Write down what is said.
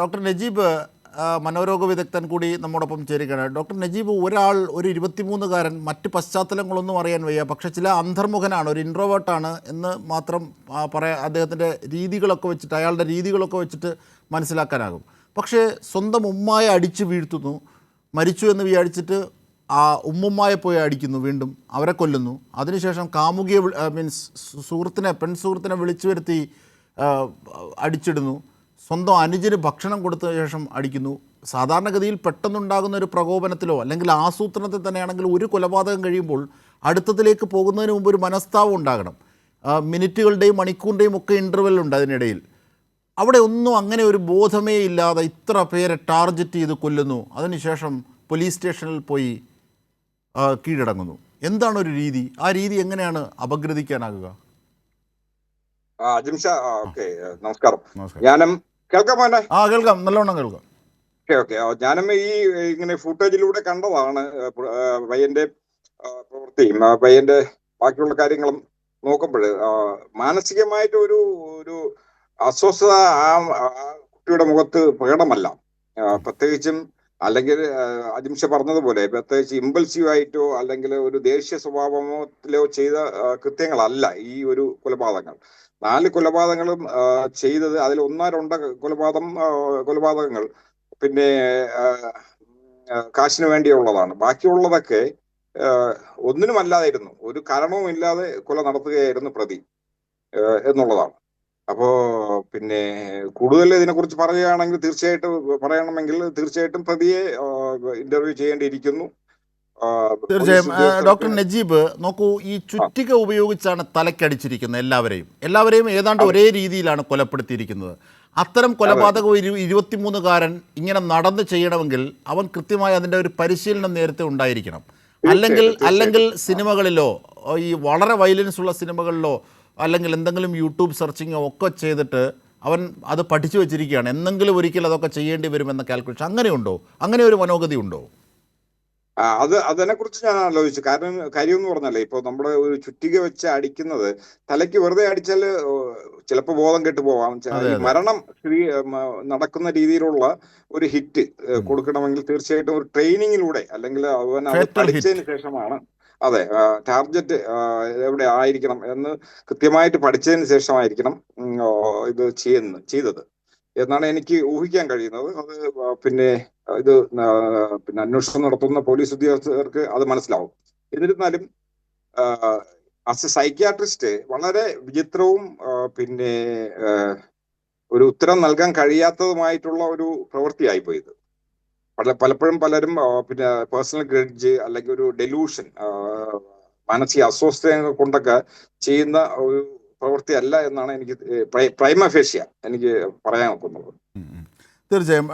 Doctor Najeeb മനോരോഗ വിദഗ്ധൻ കൂടി നമ്മോടൊപ്പം ചേരുകയാണ്. ഡോക്ടർ നജീബ് ഒരാൾ ഒരു ഇരുപത്തിമൂന്നുകാരൻ മറ്റ് പശ്ചാത്തലങ്ങളൊന്നും അറിയാൻ വയ്യ. പക്ഷെ ചില അന്തർമുഖനാണ് ഒരു ഇൻട്രോവേർട്ടാണ് എന്ന് മാത്രം പറയാ അദ്ദേഹത്തിന്റെ രീതികളൊക്കെ വെച്ചിട്ട് അയാളുടെ രീതികളൊക്കെ വെച്ചിട്ട് മനസ്സിലാക്കാനാകും. പക്ഷേ സ്വന്തം ഉമ്മായ അടിച്ച് വീഴ്ത്തുന്നു മരിച്ചു എന്ന് വിചാരിച്ചിട്ട് ആ ഉമ്മുമ്മായെ പോയി അടിക്കുന്നു വീണ്ടും അവരെ കൊല്ലുന്നു. അതിനുശേഷം കാമുകിയെ മീൻസ് സുഹൃത്തിനെ പെൺ സുഹൃത്തിനെ വിളിച്ചു വരുത്തി അടിച്ചിടുന്നു. സ്വന്തം അനുജന് ഭക്ഷണം കൊടുത്ത ശേഷം അടിക്കുന്നു. സാധാരണഗതിയിൽ പെട്ടെന്നുണ്ടാകുന്ന ഒരു പ്രകോപനത്തിലോ അല്ലെങ്കിൽ ആസൂത്രണത്തിൽ തന്നെയാണെങ്കിൽ ഒരു കൊലപാതകം കഴിയുമ്പോൾ അടുത്തതിലേക്ക് പോകുന്നതിന് മുമ്പ് ഒരു മനസ്താവം ഉണ്ടാകണം. മിനിറ്റുകളുടെയും മണിക്കൂറിന്റെയും ഒക്കെ ഇന്റർവെൽ ഉണ്ട് അതിനിടയിൽ. അവിടെ ഒന്നും അങ്ങനെ ഒരു ബോധമേ ഇല്ലാതെ ഇത്ര പേരെ ടാർഗറ്റ് ചെയ്ത് കൊല്ലുന്നു. അതിനുശേഷം പോലീസ് സ്റ്റേഷനിൽ പോയി കീഴടങ്ങുന്നു. എന്താണ് ഒരു രീതി? ആ രീതി എങ്ങനെയാണ് അപഗ്രഥിക്കാനാകുക? നമസ്കാരം. ഞാനും കേൾക്കാൻ മോനെ? ആ കേൾക്കാം. നല്ലോണം കേൾക്കാം. Okay okay. ഞാനും ഈ ഇങ്ങനെ ഫുട്ടേജിലൂടെ കണ്ടതാണ് പയ്യന്റെ പ്രവൃത്തിയും പയ്യന്റെ ബാക്കിയുള്ള കാര്യങ്ങളും നോക്കുമ്പോൾ മാനസികമായിട്ട് ഒരു ഒരു അസ്വസ്ഥത ആ കുട്ടിയുടെ മുഖത്ത് പ്രകടമല്ല. പ്രത്യേകിച്ചും അല്ലെങ്കിൽ അജിംഷ പറഞ്ഞതുപോലെ പ്രത്യേകിച്ച് ഇമ്പൾസീവ് ആയിട്ടോ അല്ലെങ്കിൽ ഒരു ദേഷ്യ സ്വഭാവത്തിലോ ചെയ്ത കൃത്യങ്ങളല്ല ഈ ഒരു കൊലപാതകങ്ങൾ. നാല് കൊലപാതകങ്ങളും ചെയ്തത് അതിൽ ഒന്നോ രണ്ടോ കൊലപാതകം കൊലപാതകങ്ങൾ പിന്നെ കാശിന് വേണ്ടിയുള്ളതാണ്. ബാക്കിയുള്ളതൊക്കെ ഒന്നിനും ഒരു കാരണവും ഇല്ലാതെ കൊല നടത്തുകയായിരുന്നു പ്രതി എന്നുള്ളതാണ്. അപ്പോ പിന്നെ കൂടുതൽ ഇതിനെക്കുറിച്ച് പറയുകയാണെങ്കിൽ തീർച്ചയായിട്ടും പറയണമെങ്കിൽ തീർച്ചയായിട്ടും പ്രതിയെ ഇന്റർവ്യൂ ചെയ്യേണ്ടിയിരിക്കുന്നു. തീർച്ചയായും ഡോക്ടർ നജീബ് നോക്കൂ ഈ ചുറ്റിക ഉപയോഗിച്ചാണ് തലക്കടിച്ചിരിക്കുന്നത് എല്ലാവരെയും. എല്ലാവരെയും ഏതാണ്ട് ഒരേ രീതിയിലാണ് കൊലപ്പെടുത്തിയിരിക്കുന്നത്. അത്തരം കൊലപാതകം ഒരു ഇരുപത്തിമൂന്നുകാരൻ ഇങ്ങനെ നടന്ന് ചെയ്യണമെങ്കിൽ അവൻ കൃത്യമായി അതിന്റെ ഒരു പരിശീലനം നേരത്തെ ഉണ്ടായിരിക്കണം. അല്ലെങ്കിൽ അല്ലെങ്കിൽ സിനിമകളിലോ ഈ വളരെ വയലൻസ് ഉള്ള സിനിമകളിലോ അല്ലെങ്കിൽ എന്തെങ്കിലും യൂട്യൂബ് സെർച്ചിങ്ങോ ഒക്കെ ചെയ്തിട്ട് അവൻ അത് പഠിച്ചു വെച്ചിരിക്കുകയാണ്. എന്തെങ്കിലും ഒരിക്കൽ അതൊക്കെ ചെയ്യേണ്ടി വരുമെന്ന കാൽക്കുലേഷൻ അങ്ങനെയുണ്ടോ? അങ്ങനെ ഒരു മനോഗതി ഉണ്ടോ? അത് അതിനെ കുറിച്ച് ഞാൻ ആലോചിച്ചു. കാരണം കാര്യം എന്ന് പറഞ്ഞാലേ ഇപ്പൊ നമ്മുടെ ഒരു ചുറ്റിക വെച്ച് അടിക്കുന്നത് തലയ്ക്ക് വെറുതെ അടിച്ചാൽ ചിലപ്പോൾ ബോധം കെട്ടു പോവാം. മരണം ശ്രീ- നടക്കുന്ന രീതിയിലുള്ള ഒരു ഹിറ്റ് കൊടുക്കണമെങ്കിൽ തീർച്ചയായിട്ടും ഒരു ട്രെയിനിങ്ങിലൂടെ അല്ലെങ്കിൽ അവൻ. പഠിച്ചതിന് ശേഷമാണ് അതെ ടാർഗറ്റ് എവിടെ ആയിരിക്കണം എന്ന് കൃത്യമായിട്ട് പഠിച്ചതിന് ശേഷമായിരിക്കണം ഇത് ചെയ്യുന്നത് ചെയ്തത്. എന്നാണ് എനിക്ക് ഊഹിക്കാൻ കഴിയുന്നത്. അത് പിന്നെ ഇത് പിന്നെ അന്വേഷണം നടത്തുന്ന പോലീസ് ഉദ്യോഗസ്ഥർക്ക് അത് മനസ്സിലാവും. എന്നിരുന്നാലും ആസ് എ സൈക്യാട്രിസ്റ്റ് വളരെ വിചിത്രവും പിന്നെ ഒരു ഉത്തരം നൽകാൻ കഴിയാത്തതുമായിട്ടുള്ള ഒരു പ്രവൃത്തിയായിപ്പോയി ഇത് പല പലപ്പോഴും പലരും പിന്നെ പേഴ്സണൽ ഗ്രഡ്ജ് അല്ലെങ്കിൽ ഒരു ഡെലൂഷൻ മാനസിക അസ്വസ്ഥത കൊണ്ടൊക്കെ ചെയ്യുന്ന ഒരു പ്രവൃത്തി അല്ല എന്നാണ് എനിക്ക് പ്രൈമഫേഷ്യ എനിക്ക് പറയാൻ ഉം. തീർച്ചയായും